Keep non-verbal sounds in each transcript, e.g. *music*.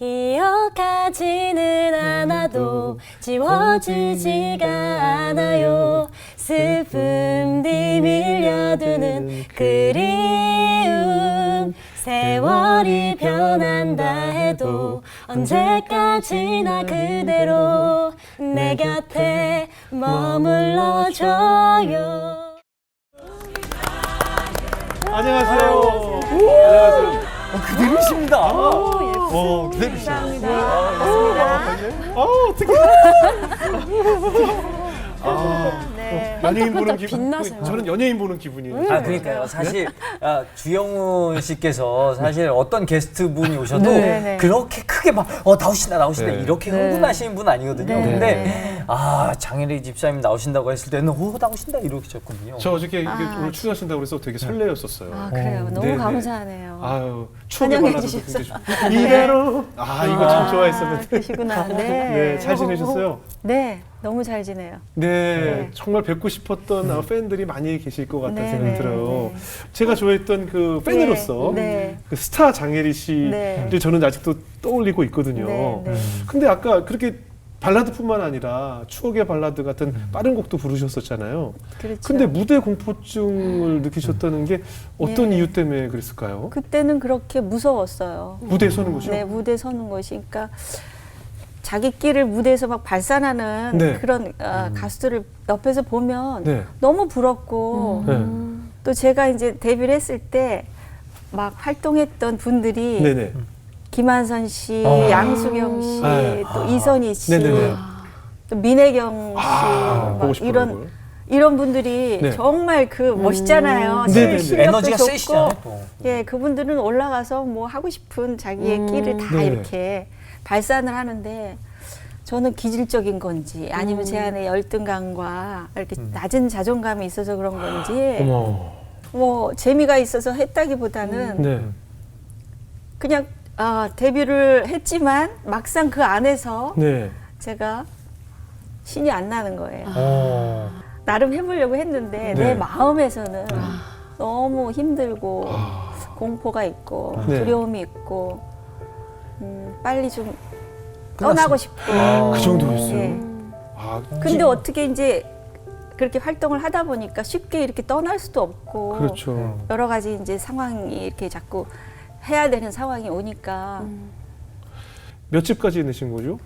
기억하지는 않아도 지워지지가 않아요 슬픔 뒤 밀려드는 그리움 세월이 변한다 해도 언제까지나 그대로 내 곁에 머물러줘요 안녕하세요. 안녕하세요. 그대로십니다. 어, 기다리시죠. 아, 어떻게? 아, 네. 연예인 보는 기분. 빛나세요. 저는 연예인 보는 기분이에요. 아 그러니까요. 사실 아, 주영훈 씨께서 사실 어떤 게스트 분이 오셔도 네, 네. 그렇게 크게 막 어 나오신다 나오신다 네. 이렇게 네. 흥분하시는 분 아니거든요. 네. 근데 네. 아 장혜리 집사님 나오신다고 했을 때는 오 나오신다 이러셨거든요. 저 어저께 이게 아, 오늘 출연하신다고 그래서 되게 설레었었어요. 아 그래요 너무 네네. 감사하네요 아유, 추억의 환영해 주셔서. 좋- 이대로. 아, 이거 참 좋아했었는데. 그러시구나 *laughs* 네. 네, 잘 지내셨어요? 네 너무 잘 지내요 네, 네. 정말 뵙고 싶었던 아, 팬들이 많이 계실 것 같다는 네, 생각이 네, 들어요. 네. 제가 좋아했던 그 팬으로서 네. 그 스타 장혜리 씨를 네. 저는 아직도 떠올리고 있거든요. 네, 네. 근데 아까 그렇게 발라드뿐만 아니라 추억의 발라드 같은 빠른 곡도 부르셨었잖아요. 그렇죠 근데 무대 공포증을 느끼셨다는 게 어떤 예. 이유 때문에 그랬을까요? 그때는 그렇게 무서웠어요 무대에 서는 것이요? 네 무대 서는 것이 그러니까 자기 길을 무대에서 막 발산하는 네. 그런 어, 가수들을 옆에서 보면 네. 너무 부럽고 네. 또 제가 이제 데뷔를 했을 때 막 활동했던 분들이 네네. 김한선 씨, 아. 양수경 씨, 네. 또 이선희 씨, 네네네. 또 민혜경 씨, 아, 보고 막 싶어요. 이런. 이런 분들이 네. 정말 그 멋있잖아요. 음. 네네네. 실력도 에너지가 좋고, 세시잖아요. 또. 예, 그분들은 올라가서 뭐 하고 싶은 자기의 길을 다 네. 이렇게 발산을 하는데 저는 기질적인 건지 아니면 제 안에 열등감과 이렇게 낮은 자존감이 있어서 그런 건지 어머. 뭐 재미가 있어서 했다기보다는 네. 그냥 아, 데뷔를 했지만 막상 그 안에서 네. 제가 신이 안 나는 거예요. 어. 나름 해보려고 했는데 네. 내 마음에서는 너무 힘들고 아. 공포가 있고 네. 두려움이 있고 음, 빨리 좀. 떠나고 싶고. 아. 그 정도였어요. 예. 아, 근데 어떻게 이제 그렇게 활동을 하다 보니까 쉽게 이렇게 떠날 수도 없고 그렇죠. 여러 가지 이제 상황이 이렇게 자꾸 해야 되는 상황이 오니까 몇 집까지 내신 거죠?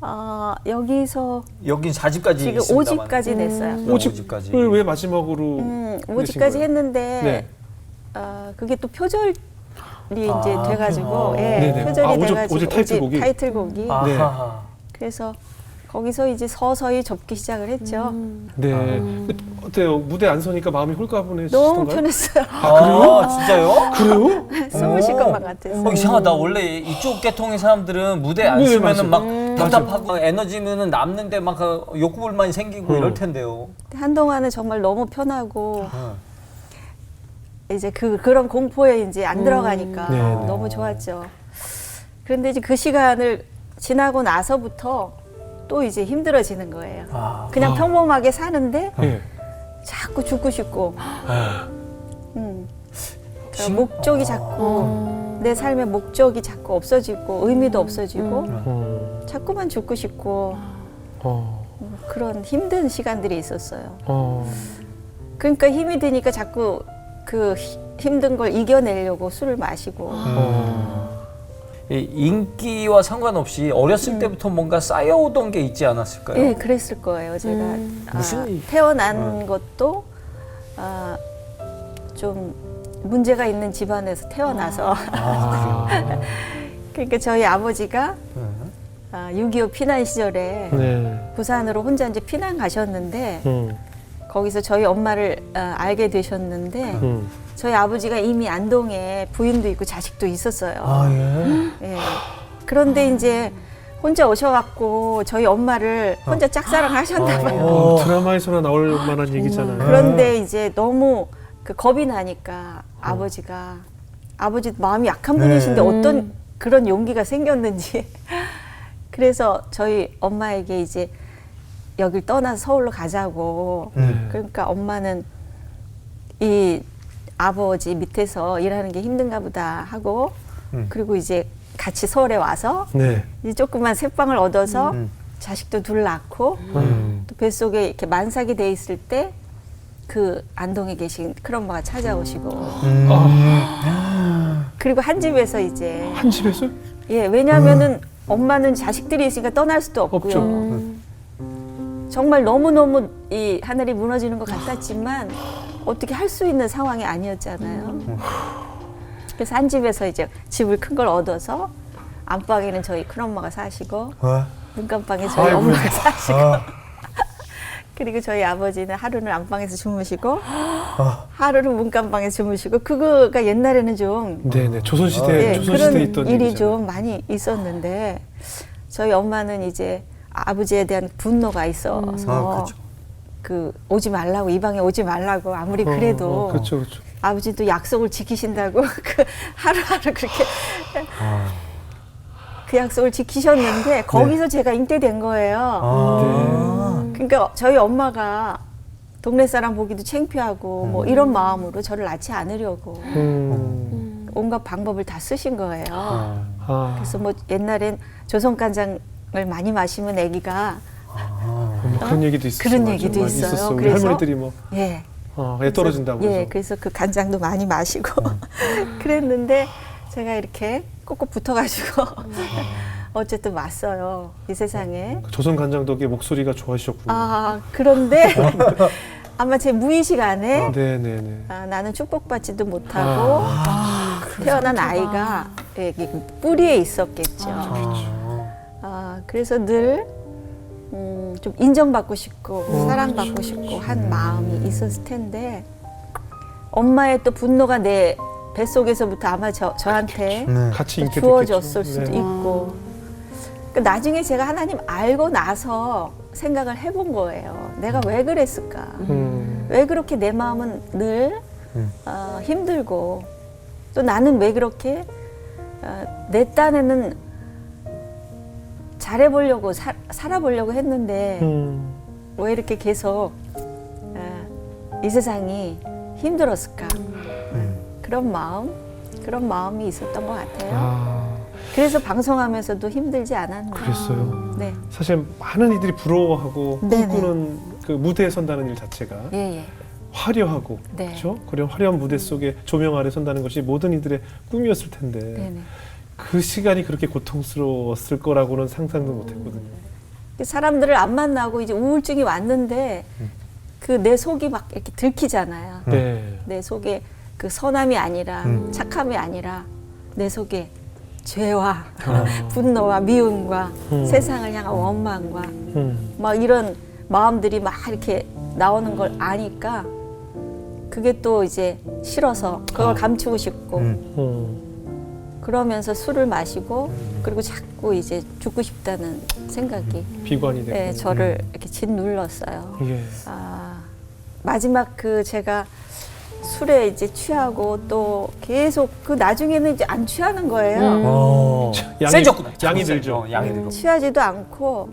아, 여기서 여긴 4집까지 지금. 5집까지 냈어요. 음. 오집- 오집까지. 왜, 왜 마지막으로 음, 내신 5집까지 거예요? 했는데 네. 아, 그게 또 표절 이 이제 아, 돼가지고 표- 예, 네네. 표절이 아, 오집- 돼가지고 오집 타이틀곡이? 타이틀곡이 아하. 그래서 거기서 이제 서서히 접기 시작을 했죠. 네. 아. 근데 어때요? 무대 안 서니까 마음이 홀가분해 너무 지시던가요? 편했어요. 아, 진짜요? 그래요? *laughs* 숨을 쉴 것만 같았어요. 어, 이상하다. 원래 이쪽 계통의 사람들은 무대 안 네, 쓰면은 막 맞아요. 답답하고 에너지는 남는데 막 그 욕구불만이 생기고 어. 이럴 텐데요. 한동안은 정말 너무 편하고 어. 이제 그 그런 공포에 이제 안 들어가니까 네, 네. 너무 좋았죠. 그런데 이제 그 시간을 지나고 나서부터 또 이제 힘들어지는 거예요. 아. 그냥 평범하게 사는데 예. 자꾸 죽고 싶고, 아, 음. 그러니까 심- 목적이 자꾸 내 삶의 목적이 자꾸 없어지고 의미도 없어지고 어, 자꾸만 죽고 싶고 어, 음, 그런 힘든 시간들이 있었어요. 어. 그러니까 힘이 드니까 자꾸 그 히- 힘든 걸 이겨내려고 술을 마시고 어. 이 인기와 상관없이 어렸을 때부터 뭔가 쌓여오던 게 있지 않았을까요? 예, 그랬을 거예요. 제가 아, 무슨 일- 태어난 것도 아, 좀 문제가 있는 집안에서 태어나서 아, *laughs* 그러니까 저희 아버지가 음. 아, 6.25 피난 시절에 네. 부산으로 혼자 이제 피난 가셨는데 음, 거기서 저희 엄마를 아, 알게 되셨는데 음. 저희 아버지가 이미 안동에 부인도 있고 자식도 있었어요. 아, 예. 예. 그런데 이제 혼자 오셔갖고 저희 엄마를 혼자 짝사랑 하셨나 봐요. 어, 드라마에서나 나올 만한 얘기잖아요. 그런데 이제 너무 그 겁이 나니까 아버지가 아버지 마음이 약한 분이신데 네. 어떤 그런 용기가 생겼는지 *laughs* 그래서 저희 엄마에게 이제 여길 떠나서 서울로 가자고 네. 그러니까 엄마는 이 아버지 밑에서 일하는 게 힘든가 보다 하고 음. 그리고 이제 같이 서울에 와서 네. 이 조그만 새빵을 얻어서 음. 자식도 둘 낳고 음. 또 뱃속에 이렇게 만삭이 돼 있을 때 그 안동에 계신 큰엄마가 찾아오시고 음. 그리고 한 집에서 이제 한 집에서 예 왜냐하면은 엄마는 자식들이 있으니까 떠날 수도 없고요. 없죠. 음. 정말 너무 너무 이 하늘이 무너지는 것 같았지만 어떻게 할 수 있는 상황이 아니었잖아요. 그래서 한 집에서 이제 집을 큰 걸 얻어서 안방에는 저희 큰엄마가 사시고 어? 문간방에 저희. 엄마가 사시고 아. *laughs* 그리고 저희 아버지는 하루는 안방에서 주무시고 아. 하루는 문간방에서 주무시고 그거가 옛날에는 좀 네네 조선시대 예, 조선시대에 그런 있던 일이 일이잖아요. 좀 많이 있었는데 저희 엄마는 이제 아버지에 대한 분노가 있어서 아, 그렇죠. 그 오지 말라고 이 방에 오지 말라고 아무리 어, 그래도 어, 그렇죠 그렇죠. 아버지도 약속을 지키신다고 *laughs* 그 하루하루 그렇게 아. 그 약속을 지키셨는데 거기서 제가 잉태된 거예요. 아. 그러니까 저희 엄마가 동네 사람 보기도 창피하고 뭐 이런 마음으로 저를 낳지 않으려고 음. 온갖 방법을 다 쓰신 거예요. 아. 아. 그래서 뭐 옛날엔 조선 간장 을 많이 마시면 아기가 뭐 그런 얘기도 있었어. 그런 맞아. 얘기도 많이 있어요. 있었어. 우리 그래서- 할머니들이 뭐 예. 어, 애 떨어진다고 예, 해서. 음. 그래서 그 간장도 많이 마시고 *laughs* 그랬는데 제가 이렇게 꼭꼭 붙어가지고 *laughs* 어쨌든 왔어요 이 세상에. 그 조선 간장 덕에 목소리가 좋아지셨군요. 아 그런데 *laughs* 아마 제 무의식 안에 네 네 네. 아, 나는 축복받지도 못하고 태어난 아이가 뿌리에 있었겠죠. 아, 그래서 늘, 음, 좀 인정받고 싶고, 사랑받고 싶고 한 마음이 있었을 텐데, 엄마의 또 분노가 내 뱃속에서부터 아마 저, 저한테 네. 같이. 주어졌을 수도 네. 있고. 그 나중에 제가 하나님 알고 나서 생각을 해본 거예요. 내가 왜 그랬을까? 음. 왜 그렇게 내 마음은 늘 음. 어, 힘들고 또 나는 왜 그렇게 어, 내 딴에는 잘해보려고 사, 살아보려고 했는데 음. 왜 이렇게 계속 어, 이 세상이 힘들었을까 그런 마음 그런 마음이 있었던 것 같아요. 아, 그래서 방송하면서도 힘들지 않았나. 그랬어요. 네, 사실 많은 이들이 부러워하고 네네. 꿈꾸는 그 무대에 선다는 일 자체가 예, 예. 화려하고 네. 그렇죠? 그런 화려한 무대 속에 조명 아래 선다는 것이 모든 이들의 꿈이었을 텐데 네네. 그 시간이 그렇게 고통스러웠을 거라고는 상상도 못했거든요. 그 사람들을 안 만나고 이제 우울증이 왔는데 그 내 속이 막 이렇게 들키잖아요. 네. 내 속에 그 선함이 아니라 음. 착함이 아니라 내 속에 죄와 아. *laughs* 분노와 미움과 음. 세상을 향한 원망과 음. 막 이런 마음들이 막 이렇게 나오는 걸 아니까 그게 또 이제 싫어서 그걸 아. 감추고 싶고 음. 음. 그러면서 술을 마시고 그리고 자꾸 이제 죽고 싶다는 생각이 비관이 되고. 네, 저를 이렇게 짓눌렀어요. 예. 아, 마지막 그 제가 술에 이제 취하고 또 계속 그 나중에는 이제 안 취하는 거예요. 음. 어. 양이- 세졌구나. 양이 세죠. 들죠. 어, 양이 들어. 취하지도 않고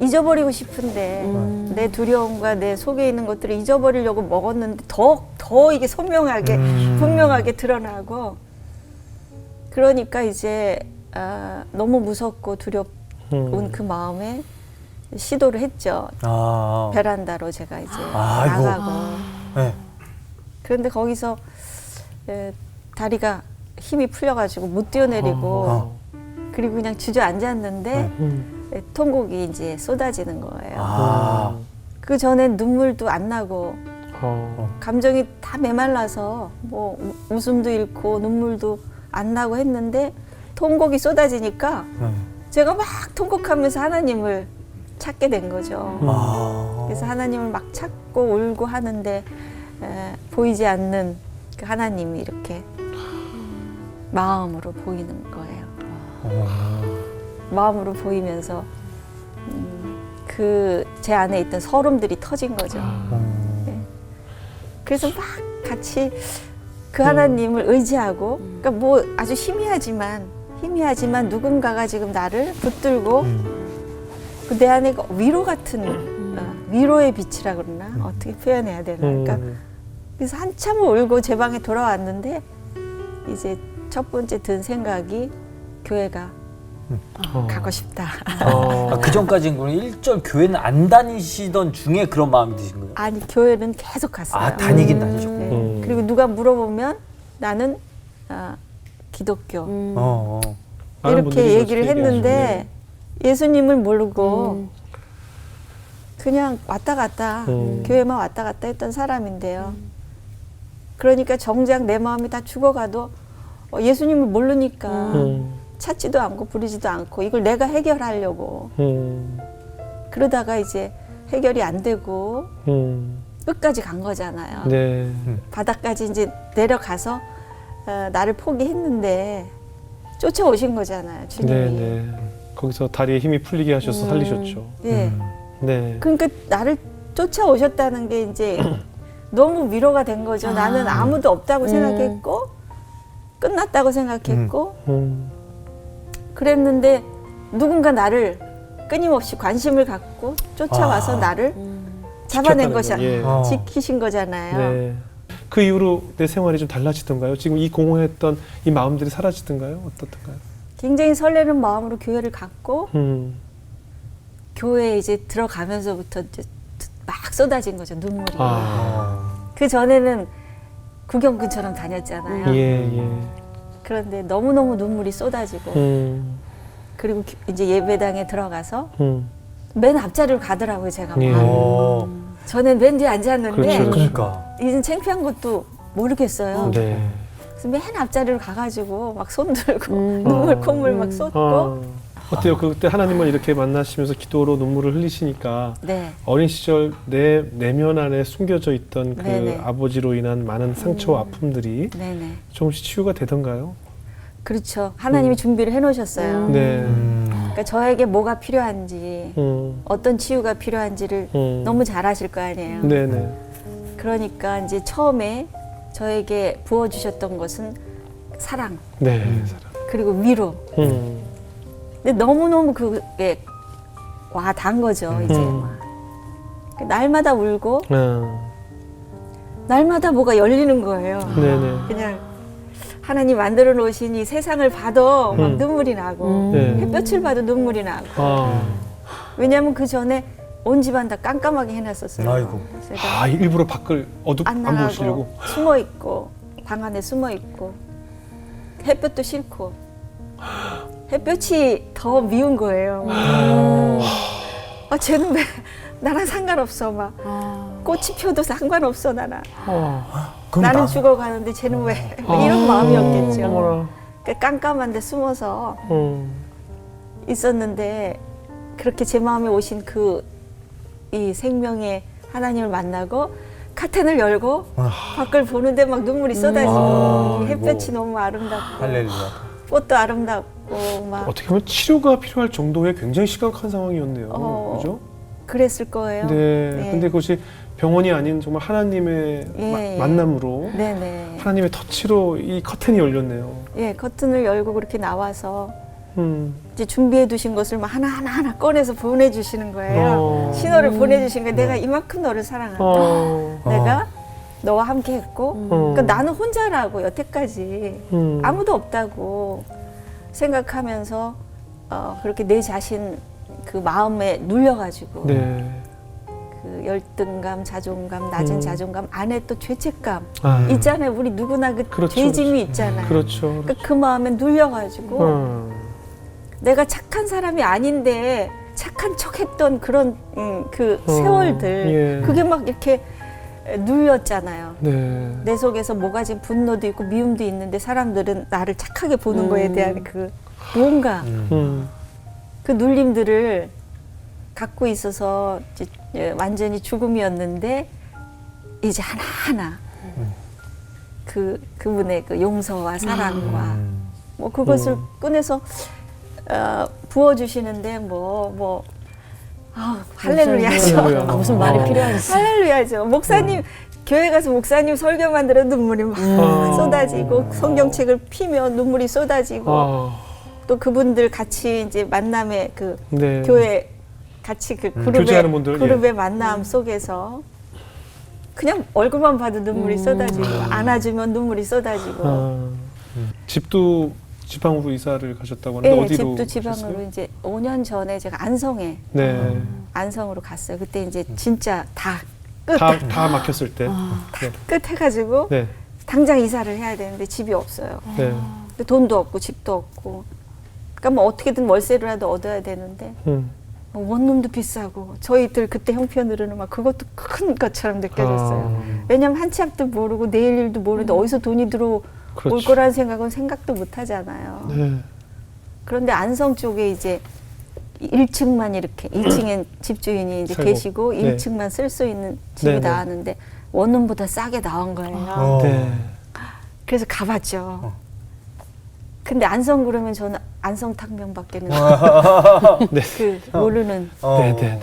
잊어버리고 싶은데 음. 내 두려움과 내 속에 있는 것들을 잊어버리려고 먹었는데 더, 더 이게 선명하게, 음. 분명하게 드러나고 그러니까 이제 아, 너무 무섭고 두렵운 음. 그 마음에 시도를 했죠. 아. 베란다로 제가 이제 아이고. 나가고 네. 그런데 거기서 에, 다리가 힘이 풀려가지고 못 뛰어내리고 어. 그리고 그냥 주저앉았는데 네. 음. 에, 통곡이 이제 쏟아지는 거예요. 아. 그 전엔 눈물도 안 나고 어. 감정이 다 메말라서 뭐 우- 웃음도 잃고 눈물도 안 나고 했는데 통곡이 쏟아지니까 네. 제가 막 통곡하면서 하나님을 찾게 된 거죠. 아. 그래서 하나님을 막 찾고 울고 하는데 에, 보이지 않는 그 하나님이 이렇게 마음으로 보이는 거예요. 어. 마음으로 보이면서 음, 그제 안에 있던 서름들이 터진 거죠. 음. 그래서 막 같이 그 하나님을 의지하고, 그러니까 뭐 아주 희미하지만 희미하지만 누군가가 지금 나를 붙들고 음. 그내 안에 그 위로 같은 어, 위로의 빛이라 그러나 어떻게 표현해야 되나? 그러니까 음. 그래서 한참을 울고 제 방에 돌아왔는데 이제 첫 번째 든 생각이 교회가 어. 가고 싶다. 어. 아, 그 전까지는 그럼 일절 교회는 안 다니시던 중에 그런 마음이 드신 거예요? 아니 교회는 계속 갔어요. 아 다니긴 다니셨고. 네. 음. 그리고 누가 물어보면 나는 아, 기독교 어, 어. 많은 이렇게 얘기를 그렇게 했는데 예수님을 모르고 음. 그냥 왔다 갔다 음. 교회만 왔다 갔다 했던 사람인데요. 그러니까 정작 내 마음이 다 죽어가도 어, 예수님을 모르니까 음. 찾지도 않고 부르지도 않고 이걸 내가 해결하려고 음. 그러다가 이제 해결이 안 되고 음. 끝까지 간 거잖아요. 네. 바닥까지 이제 내려가서 어, 나를 포기했는데 쫓아오신 거잖아요, 주님이. 네, 네. 거기서 다리에 힘이 풀리게 하셔서 음. 살리셨죠. 예. 네. 그러니까 나를 쫓아오셨다는 게 이제 너무 위로가 된 거죠. 나는 아무도 없다고 음. 생각했고 끝났다고 생각했고 음. 그랬는데 누군가 나를 끊임없이 관심을 갖고 쫓아와서 아. 나를 음. 잡아낸 것이 거, 예. 어. 지키신 거잖아요. 네. 그 이후로 내 생활이 좀 달라지던가요? 지금 이 공허했던 이 마음들이 사라지던가요? 어떻던가요? 굉장히 설레는 마음으로 교회를 갔고 음. 교회에 이제 들어가면서부터 이제 막 쏟아진 거죠 눈물이. 아. 그 전에는 구경꾼처럼 다녔잖아요. 예, 예. 그런데 너무 너무 눈물이 쏟아지고 음. 그리고 기- 이제 예배당에 들어가서 음. 맨 앞자리로 가더라고요 제가. 예. 막. 어, 저는 맨 뒤에 앉았는데 그렇죠, 그렇죠. 그러니까. 이젠 창피한 것도 모르겠어요. 네. 그래서 맨 앞자리로 가가지고 막 손 들고 음. 눈물 어. 콧물 막 쏟고 어. 어때요? 그때 하나님을 이렇게 만나시면서 기도로 눈물을 흘리시니까 네. 어린 시절 내 내면 안에 숨겨져 있던 그 네네. 아버지로 인한 많은 상처와 아픔들이 네네. 조금씩 치유가 되던가요? 그렇죠. 하나님이 준비를 해놓으셨어요. 음. 네. 음. 그러니까 저에게 뭐가 필요한지 음. 어떤 치유가 필요한지를 음. 너무 잘 아실 거 아니에요. 네네. 그러니까 이제 처음에 저에게 부어주셨던 것은 사랑 네. 음. 사랑. 그리고 위로. 음. 근데 너무 너무 그게 와 단 거죠 이제 음. 막. 그 날마다 울고 아. 날마다 뭐가 열리는 거예요. 네네. 그냥 하나님 만들어 놓으신 이 세상을 봐도 막 음. 눈물이 나고 음. 네. 햇볕을 봐도 눈물이 나고 아. 왜냐하면 그 전에 온 집안 다 깜깜하게 해놨었어요. 아이고. 그래서 아 일부러 밖을 어둡 안 안 나가고 보시려고. 숨어 있고 방 안에 숨어 있고 햇볕도 싫고 햇볕이 더 미운 거예요. 아 쟤는 왜 나랑 상관없어 막 아. 꽃이 피어도 상관없어 나랑 아. 그럼 나는 나- 죽어가는데 쟤는 왜 아. 이런 마음이었겠죠. 어머나. 그 깜깜한데 숨어서 음. 있었는데 그렇게 제 마음에 오신 그 이 생명의 하나님을 만나고 카텐을 열고 아. 밖을 보는데 막 눈물이 쏟아지고 아, 햇볕이 아이고. 너무 아름답고 할렐루야. 꽃도 아름답고 막 어떻게 보면 치료가 필요할 정도의 굉장히 심각한 상황이었네요. 어, 그죠? 그랬을 거예요. 네. 네. 근데 그것이 병원이 아닌 정말 하나님의 예, 마- 예. 만남으로 네네. 하나님의 터치로 이 커튼이 열렸네요. 예, 커튼을 열고 그렇게 나와서 음. 이제 준비해 두신 것을 막 하나 하나 하나 꺼내서 보내 주시는 거예요. 어. 신호를 보내 주신 거예요. 내가 이만큼 너를 사랑한다. 어. 내가 너와 함께 했고, 어. 그러니까 나는 혼자라고 여태까지 음. 아무도 없다고 생각하면서 어, 그렇게 내 자신 그 마음에 눌려가지고 네. 그 열등감, 자존감, 낮은 음. 자존감 안에 또 죄책감 아. 있잖아요. 우리 누구나 그 그렇죠, 죄짐이 있잖아요. 그렇죠. 그러니까 그 마음에 눌려가지고 어. 내가 착한 사람이 아닌데 착한 척했던 그런 음, 그 어, 세월들 예. 그게 막 이렇게 눌렸잖아요. 네. 내 속에서 뭐가진 분노도 있고 미움도 있는데 사람들은 나를 착하게 보는 거에 음. 대한 그 뭔가 음. 음. 그 눌림들을 갖고 있어서 이제 예, 완전히 죽음이었는데 이제 하나하나 그 그분의 그 용서와 사랑과 음. 뭐 그것을 음. 꺼내서 어, 부어 주시는데 뭐뭐 아, 할렐루야죠. 할렐루야. 아, 무슨 말이 어. 필요하겠어. 할렐루야죠. 목사님 교회 가서 목사님 설교만 들어 눈물이 막 음. 쏟아지고 성경책을 피면 눈물이 쏟아지고 아. 또 그분들 같이 이제 만남의 그 네. 교회 같이 그 그룹의 교제하는 분들, 그룹의 예. 만남 속에서 그냥 얼굴만 봐도 눈물이 쏟아지고 안아주면 눈물이 쏟아지고 아. 집도 지방으로 이사를 가셨다고 하는데 예, 어디로 집도 지방으로 가셨어요? 이제 5년 전에 제가 안성에 네. 안성으로 갔어요. 그때 이제 진짜 다 끝, 다, 다 막혔을 때. 네. 끝 해가지고 네. 당장 이사를 해야 되는데 집이 없어요. 네. 근데 돈도 없고 집도 없고. 그러니까 뭐 어떻게든 월세라도 얻어야 되는데 음. 뭐 원룸도 비싸고 저희들 그때 형편으로는 막 그것도 큰 것처럼 느껴졌어요. 아, 왜냐면 한치 앞도 모르고 내일 일도 모르는데 어디서 돈이 들어올 그렇죠. 거라는 생각은 생각도 못 하잖아요. 네. 그런데 안성 쪽에 이제 1층만 이렇게 1층엔 집주인이 이제 살고. 계시고 네. 1층만 쓸 수 있는 집이 네, 네. 나왔는데 원룸보다 싸게 나온 거예요. 어. 네. 그래서 가봤죠. 어. 근데 안성 그러면 저는 안성 탕면밖에는 *laughs* 네. 그 모르는 어. 네. 네. 네.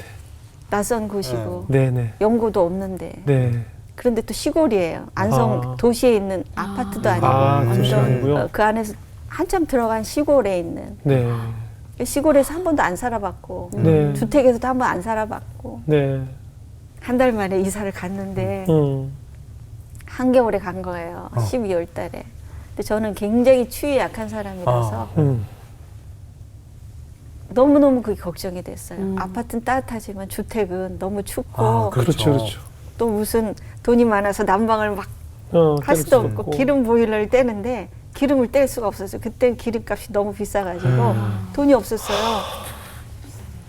낯선 곳이고 네. 네. 연고도 없는데 네. 그런데 또 시골이에요. 안성 아. 도시에 있는 아파트도 아니고 아, 도시 완전, 아니고요? 어, 그 안에서 한참 들어간 시골에 있는 네. 시골에서 한 번도 안 살아봤고 네. 주택에서도 한 번 안 살아봤고 네. 한 달 만에 이사를 갔는데 음. 한겨울에 간 거예요. 어. 12월 달에. 근데 저는 굉장히 추위 약한 사람이라서 음. 너무너무 그게 걱정이 됐어요. 음. 아파트는 따뜻하지만 주택은 너무 춥고 아, 그렇죠. 그렇죠. 또 무슨 돈이 많아서 난방을 막할 어, 수도 때릴 없고 기름 보일러를 떼는데 기름을 뗄 수가 없었어요. 그때 기름값이 너무 비싸가지고 음. 돈이 없었어요.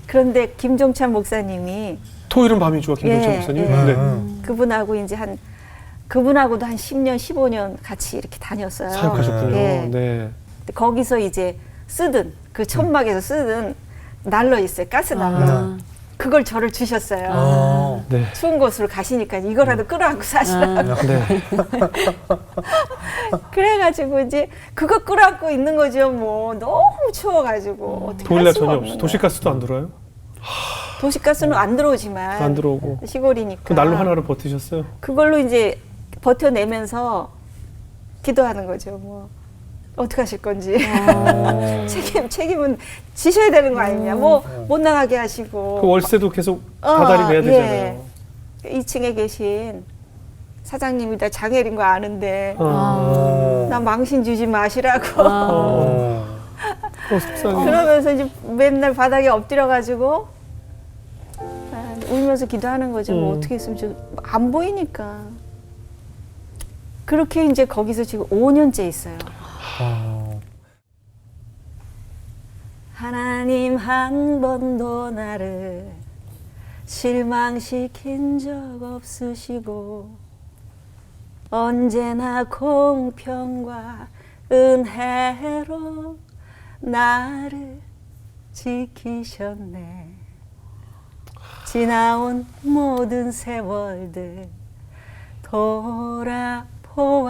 그런데 김종찬 목사님이 토요일은 밤이 좋아 김동찬 예, 목사님. 예. 네. 음. 그분하고 이제 한 그분하고도 한 10년, 15년 같이 이렇게 다녔어요. 사역하셨군요. 예. 네. 근데 거기서 이제 쓰든 그 천막에서 쓰든 난로 있어요. 가스 난로. 아. 그걸 저를 주셨어요. 어. 네. 추운 곳으로 가시니까 이거라도 끌어안고 사시라고. 네. *laughs* 그래가지고 이제 그거 끌어안고 있는 거죠. 뭐 너무 추워가지고 어떻게 할 보일러 수가 전혀 없어. 거예요. 도시가스도 안 들어요? 도시가스는 안 들어오지만 안 들어오고. 시골이니까 그 난로 하나로 버티셨어요? 그걸로 이제 버텨내면서 기도하는 거죠. 뭐 어떻게 하실 건지 어. *laughs* 책임 책임은 지셔야 되는 거 아니냐. 뭐 못 나가게 하시고 그 월세도 계속 어, 다달이 내야 예. 되잖아요. 2층에 계신 사장님이 다 장애인 거 아는데 어. 나 망신 주지 마시라고 어. *laughs* 어, 속상해. 그러면서 이제 맨날 바닥에 엎드려 가지고 아, 울면서 기도하는 거죠. 뭐 음. 어떻게 했으면 좋 안 보이니까. 그렇게 이제 거기서 지금 5년째 있어요. 어. 하나님 한 번도 나를 실망시킨 적 없으시고 언제나 공평과 은혜로 나를 지키셨네 지나온 모든 세월들 돌아보아도